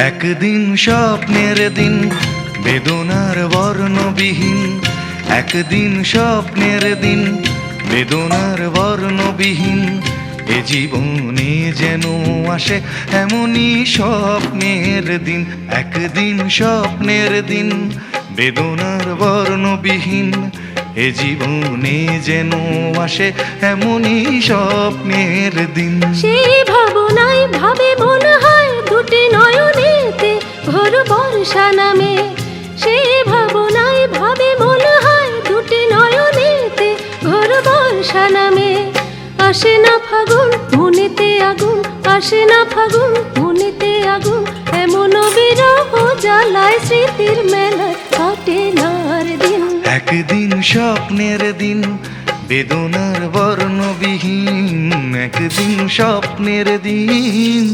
একদিন স্বপ্নের দিন, বেদনার বর্ণবিহীন। একদিন স্বপ্নের দিন, বেদনার বর্ণবিহীন। এ জীবনে যেন আসে এমনই স্বপ্নের দিন, একদিন স্বপ্নের দিন, বেদনার বর্ণবিহীন। এ জীবনে যেন আসে এমনই স্বপ্নের দিন। সেই ভাবনায় বর্ষা নামে সেই ভাবনায় ভাবে মন হয় দুটি নয়নেতে। ঘোর বর্ষা নামে, আসে না ফাগুন, মনেতে আগুন, আসে না ফাগুন, মনেতে আগুন। এমন বিরহ জ্বালায় স্মৃতির মেলায় কাটে নার দিন। একদিন স্বপ্নের দিন, বেদনার বর্ণবিহীন। একদিন স্বপ্নের দিন।